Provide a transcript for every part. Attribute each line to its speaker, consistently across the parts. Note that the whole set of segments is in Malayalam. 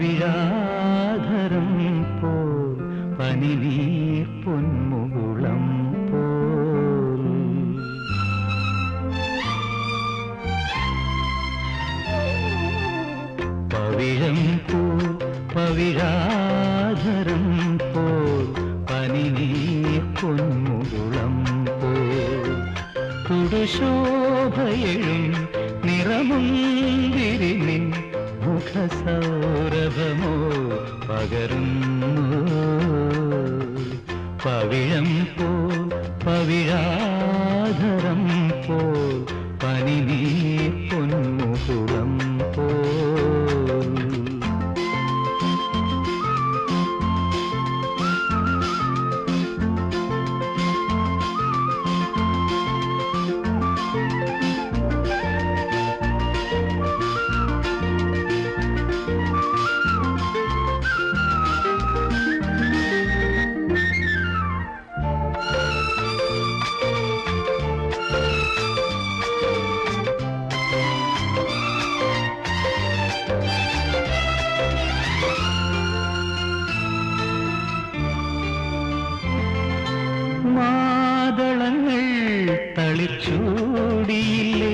Speaker 1: വിരാധരം പോ പനിനീർ പൊന്മുകുളം പോൽ പവിഴം പോൽ പവിഴാധരം പോ പനിനീർ പൊന്മുകുളം പോൽ കുടുശോഭയഴും നിറമും തിരിനിൻ മുഖസൗരഭമോ പകരുന്നു? പവിഴം പോ പവിഴാധരം പോ പനിനീ പൊന്മുകുളം തളിച്ചൂടിയില്ലേ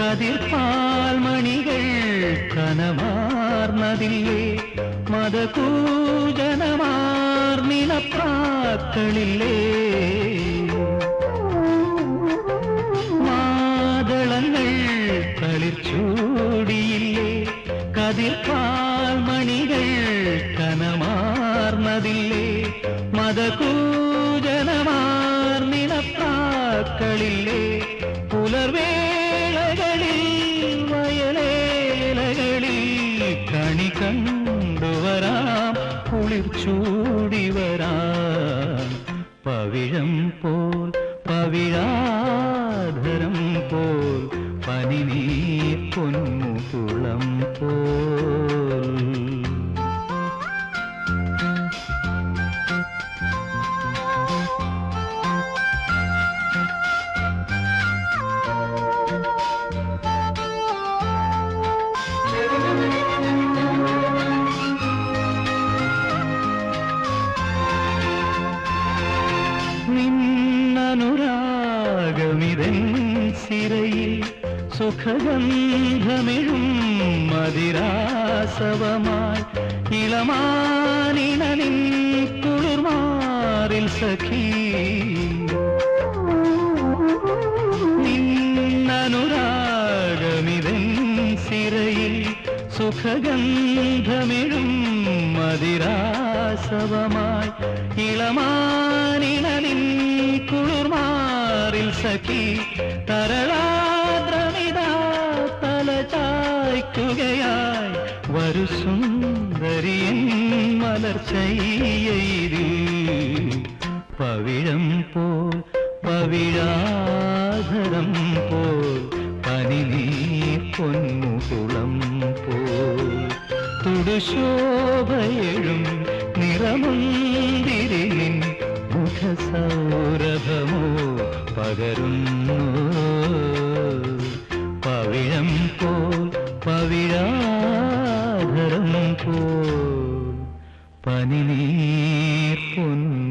Speaker 1: കതിർപ്പാൽമണികൾ കനമാർന്നതില്ലേ? മതകൂജനമാർന്നിലപ്രാക്കളില്ലേ മാതളങ്ങൾ തളിച്ചൂടിയില്ലേ കതിർപ്പാൽമണികൾ കനമാർന്നതില്ലേ? മതകൂജനമാർന്നിലപ്രാക്കളില്ലേ പുലർവേളകളിൽ വയലേലകളിൽ കണി കണ്ടുവരാം കുളിർച്ചൂടി വരാം. പവിഴം പോൽ പവിഴാധരം പോൽ പനിനീർ പൊന്മുകുളം പോൽ. നിന്നനുരാഗമിതൻ സിരയിൽ സുഖഗന്ധമിഴും മതിരാസവമായി ഇളമാനിണനിൻ കുളിർമാറിൽ സഖീ നിന്നനുരാഗമിതൻ സിരയിൽ സുഖഗന്ധമിഴും മതിരാസവമായി ഇളമാനിണലിൻ കുളിർമാറിൽ സഖി തരളാദ്രമിത തല ചായ്ക്കുകയായി വരു സുന്ദരിയൻ മലർച്ചയ്യയിൽ പവിഴം പോൽ പവിഴാധരം പോൽ പനിനീർ പൊന്മുകുളം പോൽ. തുടുശോഭയഴും നിറമുന്തിരിനിൻ മുഖസൗരഭമോ പകരുന്നു. പവിഴം പോൽ പവിഴാധരം പോൽ പനിനീർ പൊന്മുകുളം